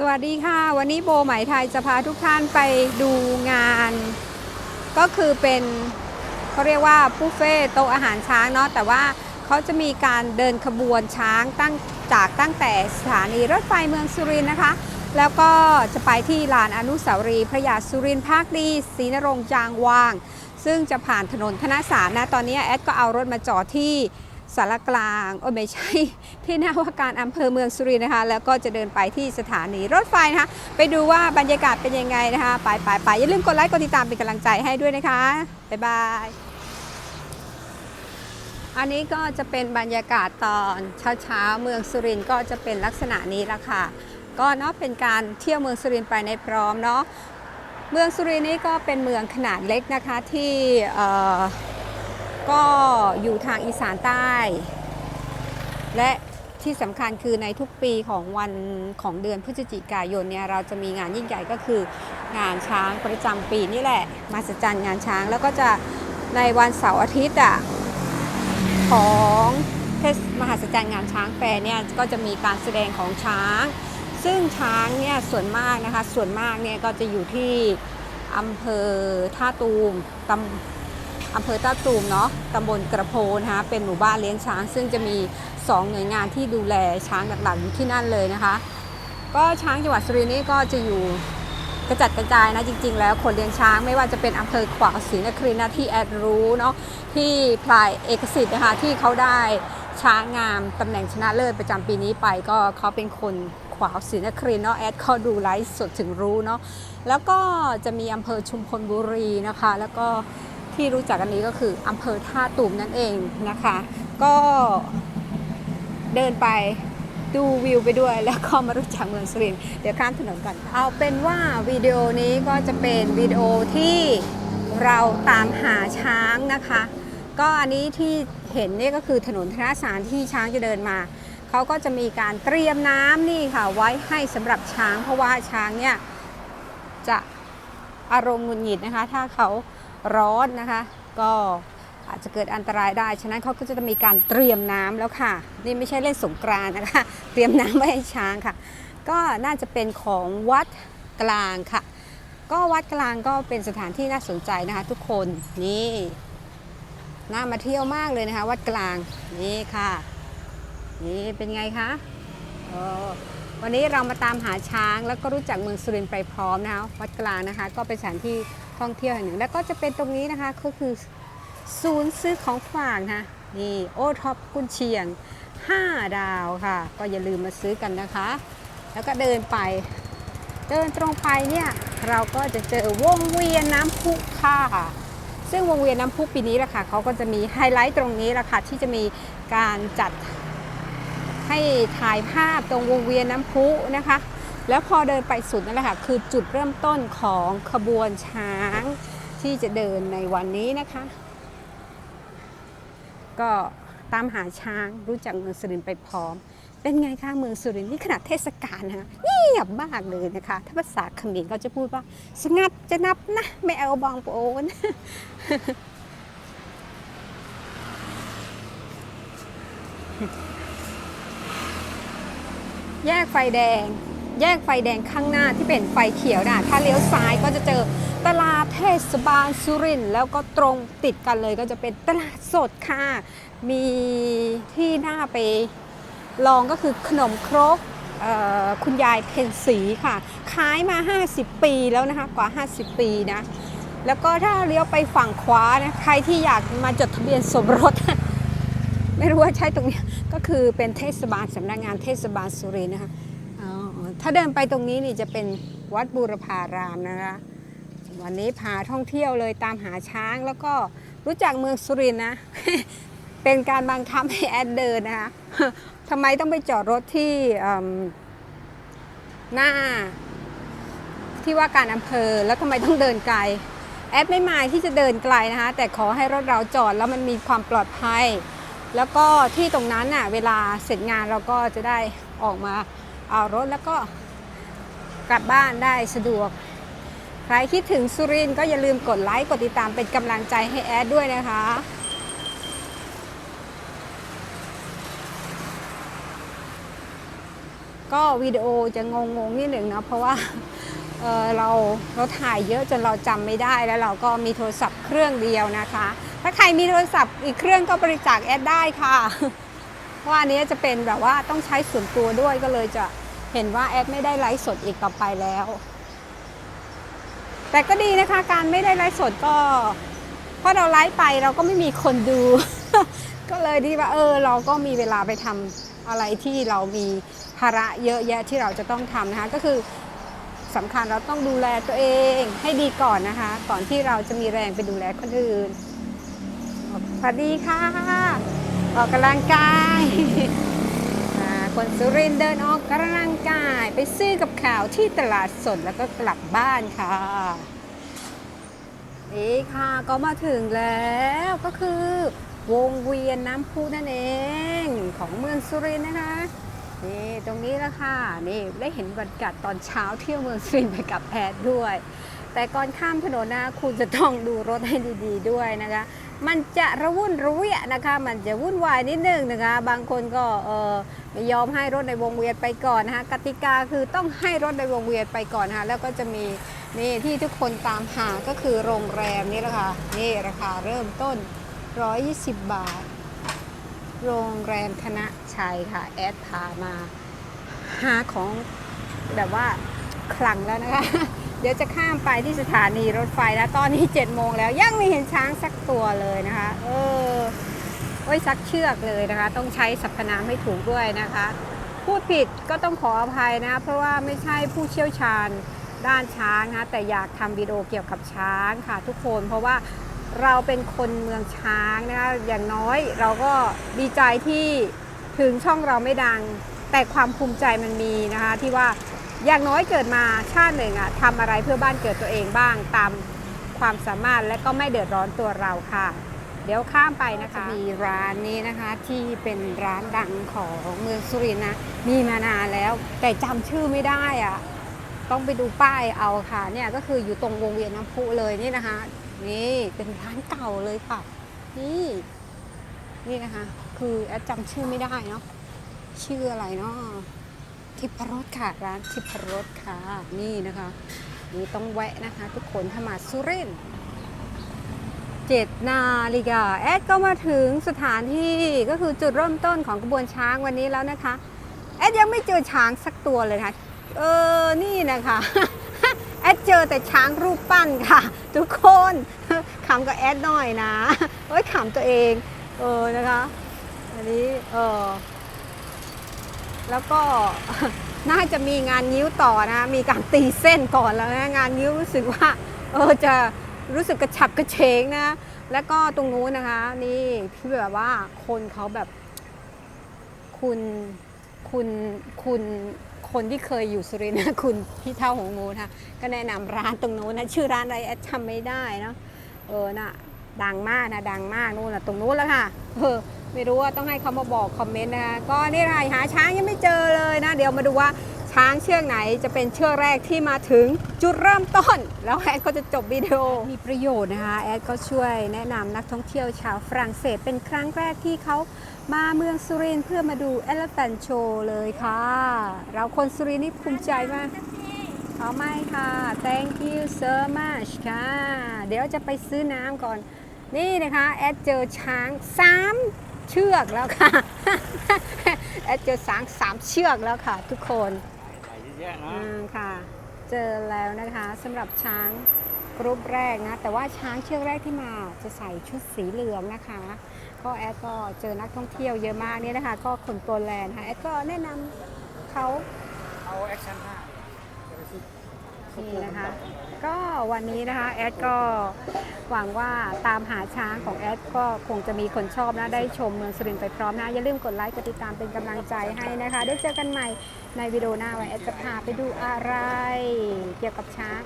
สวัสดีค่ะ วันนี้โบไหมไทยจะพาทุกท่านไปดูงาน ก็คือเป็นเขาเรียกว่าบุฟเฟ่โต๊ะอาหารช้างเนาะแต่ว่าเขาจะมีการเดินขบวนช้างตั้งจากตั้งแต่สถานีรถไฟเมืองสุรินทร์นะคะ แล้วก็จะไปที่ลานอนุสาวรีย์พระยาสุรินทร์ภาคดีศรีนรงค์จางวาง ซึ่งจะผ่านถนนธนสารนะตอนนี้แอดก็เอารถมาจอดที่ สารกลางโอ้ยไม่ใช่ที่หน้าว่าการอำเภอเมืองสุรินทร์นะคะ แล้วก็จะเดินไปที่สถานีรถไฟนะคะ ไปดูว่าบรรยากาศเป็นยังไงนะคะไปไปไปอย่าลืมกดไลค์กดติดตามเป็นกำลังใจให้ด้วยนะคะ บ๊ายบาย อันนี้ก็จะเป็นบรรยากาศตอนเช้าๆเมืองสุรินทร์ก็จะเป็นลักษณะนี้ละค่ะ ก็เนาะเป็นการเที่ยวเมืองสุรินทร์ไปในพร้อมเนาะเมืองสุรินทร์นี่ก็เป็นเมืองขนาดเล็กนะคะที่ ก็อยู่ทางอีสานใต้ และที่สำคัญคือในทุกปีของวันของเดือนพฤศจิกายนเนี่ยเราจะมีงานยิ่งใหญ่ก็คืองานช้างประจำปีนี่แหละมาสจันงานช้างแล้วก็จะในวันเสาร์อาทิตย์อะของเทศมหัศจรรย์งานช้างแฟร์เนี่ยก็จะมีการแสดงของช้าง ซึ่งช้างเนี่ยส่วนมากนะคะส่วนมากเนี่ยก็จะอยู่ที่อำเภอท่าตูมตำ อำเภอท่าตูมเนาะตำบลกระโพนะคะเป็นหมู่บ้านเลี้ยงช้าง ซึ่งจะมี 2 หน่วยงานที่ดูแลช้างหลักๆอยู่ที่นั่นเลยนะคะ ก็ช้างจังหวัดสุรินทร์นี่ก็จะอยู่กระจัดกระจายนะจริง ๆ แล้วคนเลี้ยงช้างไม่ว่าจะเป็นอำเภอขวาวศรีนครินทร์นที่แอดรู้เนาะที่พลายเอกสิทธิ์นะคะที่เขาได้ช้างงามตำแหน่งชนะเลิศประจำปีนี้ไปก็เขาเป็นคนขวาวศรีนครินเนาะแอดเขาดูไลฟ์สดถึงรู้เนาะแล้วก็จะมีอำเภอชุมพลบุรีนะคะ แล้วก็ ที่รู้จักกันนี้ก็คืออำเภอท่าตูมนั่นเองนะคะ ก็เดินไปดูวิวไปด้วยแล้วก็มารู้จักเมืองสุรินทร์เดี๋ยวข้ามถนนก่อนเอาเป็นว่าวิดีโอนี้ก็จะเป็นวิดีโอที่เราตามหาช้างนะคะ ก็อันนี้ที่เห็นนี่ก็คือถนนธนสารที่ช้างจะเดินมาเขาก็จะมีการเตรียมน้ำนี่ค่ะ ไว้ให้สำหรับช้าง เพราะว่าช้างเนี่ยจะอารมณ์หงุดหงิดนะคะ ถ้าเขา ร้อนนะคะ ก็อาจจะเกิดอันตรายได้ ฉะนั้นเขาก็จะมีการเตรียมน้ำแล้วค่ะ นี่ไม่ใช่เล่นสงกรานนะคะ เตรียมน้ำไว้ให้ช้างค่ะ ก็น่าจะเป็นของวัดกลางค่ะ ก็วัดกลางก็เป็นสถานที่น่าสนใจนะคะ ทุกคน นี่น่ามาเที่ยวมากเลยนะคะ วัดกลาง นี่ค่ะ นี่เป็นไงคะวันนี้เรามาตามหาช้างแล้วก็รู้จักเมืองสุรินทร์ไปพร้อมนะคะ วัดกลางนะคะ ก็เป็นสถานที่ ท่องเที่ยวแห่งหนึ่ง แล้วก็จะเป็นตรงนี้นะคะก็คือศูนย์ซื้อของฝากนะนี่โอท็อปกุนเชียง 5 ดาวค่ะ ก็อย่าลืมมาซื้อกันนะคะ แล้วก็เดินไป เดินตรงไปเนี่ยเราก็จะเจอวงเวียนน้ำพุค่ะ ซึ่งวงเวียนน้ำพุปีนี้แหละค่ะเขาก็จะมีไฮไลท์ตรงนี้แหละค่ะที่จะมีการจัดให้ถ่ายภาพตรงวงเวียนน้ำพุนะคะ แล้วพอเดินไปสุดนั่นแหละค่ะคือจุดเริ่มต้นของขบวนช้างที่จะเดินในวันนี้นะคะ ก็ตามหาช้างรู้จักเมืองสุรินทร์ไปพร้อม เป็นไงคะเมืองสุรินทร์นี่ขนาดเทศกาลนะคะเงียบมากเลยนะคะ ถ้าภาษาเขมรเขาจะพูดว่า สงัดจะนับนะ ไม่เอาบองโปนแยกไฟแดง แยกไฟแดงข้างหน้าที่เป็นไฟเขียวนะถ้าเลี้ยวซ้ายก็จะเจอตลาดเทศบาลสุรินทร์แล้วก็ตรงติดกันเลยก็จะเป็นตลาดสดค่ะ มีที่น่าไปลองก็คือขนมครกคุณยายเพ็ญศรีค่ะขายมา 50 ปีแล้วนะคะกว่า 50 ปีนะแล้วก็ถ้าเลี้ยวไปฝั่งขวานะใครที่อยากมาจดทะเบียนสมรส ไม่รู้ว่าใช่ตรงนี้ก็คือเป็นเทศบาลสำนักงานเทศบาลสุรินทร์นะคะ ถ้าเดินไปตรงนี้นี่จะเป็นวัดบูรพารามนะคะ วันนี้พาท่องเที่ยวเลยตามหาช้างแล้วก็รู้จักเมืองสุรินนะ เป็นการบังคับให้แอดเดินนะคะทำไมต้องไปจอดรถที่หน้าที่ว่าการอำเภอแล้วทำไมต้องเดินไกล แอดไม่มาที่จะเดินไกลนะคะ แต่ขอให้รถเราจอดแล้วมันมีความปลอดภัย แล้วก็ที่ตรงนั้นน่ะเวลาเสร็จงานเราก็จะได้ออกมา เอารถแล้วก็กลับบ้านได้สะดวก ใครคิดถึงสุรินก็อย่าลืมกดไลค์กดติดตามเป็นกำลังใจให้แอดด้วยนะคะก็วิดีโอจะงงๆนิดหนึ่งนะเพราะว่าเเราเราถ่ายเยอะจนเราจำไม่ได้แล้วเราก็มีโทรศัพท์เครื่องเดียวนะคะ ถ้าใครมีโทรศัพท์อีกเครื่องก็บริจาคแอดได้ค่ะ เพราะว่าอันนี้จะเป็นแบบว่าต้องใช้ส่วนตัวด้วยก็เลยจะเห็นว่าแอดไม่ได้ไลฟ์สดอีกต่อไปแล้ว แต่ก็ดีนะคะการไม่ได้ไลฟ์สดก็เพราะเราไลฟ์ไปเราก็ไม่มีคนดู ก็เลยดีว่าเออ เราก็มีเวลาไปทำอะไรที่เรามีภาระเยอะแยะที่เราจะต้องทำนะคะก็คือสำคัญเราต้องดูแลตัวเองให้ดีก่อนนะคะ ก่อนที่เราจะมีแรงไปดูแลคนอื่นสวัสดีค่ะ ออกกำลังกายคนสุรินเดินออกกำลังกาย ไปซื้อกับข่าวที่ตลาดสดแล้วก็กลับบ้านค่ะนี่ค่ะก็มาถึงแล้วก็คือวงเวียนน้ำพุนั่นเองของเมืองสุรินนะคะนี่ตรงนี้ละค่ะนี่ได้เห็นบรรยากาศตอนเช้าเที่ยวเมืองสุรินไปกับแอดด้วย แต่ก่อนข้ามถนนนะคุณจะต้องดูรถให้ดี ๆ ด้วยนะคะ มันจะระวุ่นระเวียนะคะ มันจะวุ่นวายนิดนึงนะคะ บางคนก็เออไม่ยอมให้รถในวงเวียนไปก่อนนะคะกติกาคือต้องให้รถในวงเวียนไปก่อนนะคะแล้วก็จะมีนี่ที่ทุกคนตามหาก็คือโรงแรมนี่แหละค่ะนี่ราคาเริ่มต้น 120 บาท โรงแรมคณะชัยค่ะ แอดพามาหาของแบบว่าคลังแล้วนะคะ เดี๋ยวจะข้ามไปที่สถานีรถไฟแล้วตอนนี้7โมงแล้วยังไม่เห็นช้างสักตัวเลยนะคะ เออโอ้ยซักเชือกเลยนะคะ ต้องใช้สรรพนามให้ถูกด้วยนะคะ พูดผิดก็ต้องขออภัยนะ เพราะว่าไม่ใช่ผู้เชี่ยวชาญด้านช้างนะแต่อยากทำวิดีโอเกี่ยวกับช้างค่ะ ทุกคนเพราะว่าเราเป็นคนเมืองช้างนะคะอย่างน้อยเราก็ดีใจที่ถึงช่องเราไม่ดัง แต่ความภูมิใจมันมีนะคะที่ว่า อย่างน้อยเกิดมาชาติหนึ่งอะทำอะไรเพื่อบ้านเกิดตัวเองบ้างตามความสามารถและก็ไม่เดือดร้อนตัวเราค่ะ เดี๋ยวข้ามไปนะคะมีร้านนี้นะคะที่เป็นร้านดังของเมืองสุรินทร์นะมีมานานแล้ว แต่จำชื่อไม่ได้อะต้องไปดูป้ายเอาค่ะเนี่ยก็คืออยู่ตรงวงเวียนน้ำพุเลยนี่นะคะ นี่เป็นร้านเก่าเลยค่ะ นี่นี่นะคะ คือแอดจำชื่อไม่ได้เนาะชื่ออะไรเนาะ ทิพรสค่ะร้านทิพรสค่ะ นี่นะคะนี่ต้องแวะนะคะ ทุกคนถ้ามาสุรินทร์เจ็ดนาฬิกาแอดก็มาถึงสถานที่ก็คือจุดเริ่มต้นของกระบวนช้างวันนี้แล้วนะคะ แอดยังไม่เจอช้างสักตัวเลยนะคะเออ นี่นะคะ แอดเจอแต่ช้างรูปปั้นค่ะ ทุกคนขำกับแอดหน่อยนะเอ้ยขำตัวเอง เออนะคะ อันนี้ เออ แล้วก็น่าจะมีงานนิ้วต่อนะ มีการตีเส้นก่อนแล้วนะ งานนิ้วรู้สึกว่า เออจะรู้สึกกระฉับกระเฉงนะ แล้วก็ตรงนู้นนะคะ นี่ที่แบบว่าคนเขาแบบ คุณคุณคุณคนที่เคยอยู่สุรินทร์คุณพี่เท่าหงมูนะก็แนะนำร้านตรงนู้นนะชื่อร้านอะไรแอดจำไม่ได้เนาะเออน่ะดังมากนะดังมากนู่นน่ะตรงนู้นแล้วค่ะเออ ไม่รู้ว่าต้องให้เขามาบอกคอมเมนต์นะคะก็นี่ไรหาช้างยังไม่เจอเลยนะ เดี๋ยวมาดูว่าช้างเชือกไหนจะเป็นเชือกแรกที่มาถึงจุดเริ่มต้น แล้วแอดก็จะจบวิดีโอมีประโยชน์นะคะแอดก็ช่วยแนะนำนักท่องเที่ยวชาวฝรั่งเศสเป็นครั้งแรกที่เขามาเมืองสุรินทร์เพื่อมาดู Elephant Show เลยค่ะ เราคนสุรินทร์นี่ภูมิใจมากเอาไม่ค่ะ thank you so much ค่ะ เดี๋ยวจะไปซื้อน้ำก่อน นี่นะคะ แอดเจอช้างสาม เชือกแล้วค่ะแอดเจอช้างสามเชือกแล้วค่ะ ทุกคนใหญ่เยอะๆอืเนาะมค่ะ เจอแล้วนะคะสำหรับช้างกรุ๊ปแรกนะ แต่ว่าช้างเชือกแรกที่มาจะใส่ชุดสีเหลืองนะคะ ก็แอดก็เจอนักท่องเที่ยวเยอะมากเนี่ยนะคะ ก็คนโปแลนด์ค่ะแอดก็แนะนำเขาเอาแอคชั่นห้า นี่นะคะ ก็วันนี้นะคะแอดก็หวังว่าตามหาช้างของแอดก็คงจะมีคนชอบนะ ได้ชมเมืองสุรินทร์ไปพร้อมนะ อย่าลืมกดไลค์กดติดตามเป็นกำลังใจให้นะคะ ได้เจอกันใหม่ในวิดีโอหน้าว่าแอดจะพาไปดูอะไรเกี่ยวกับช้าง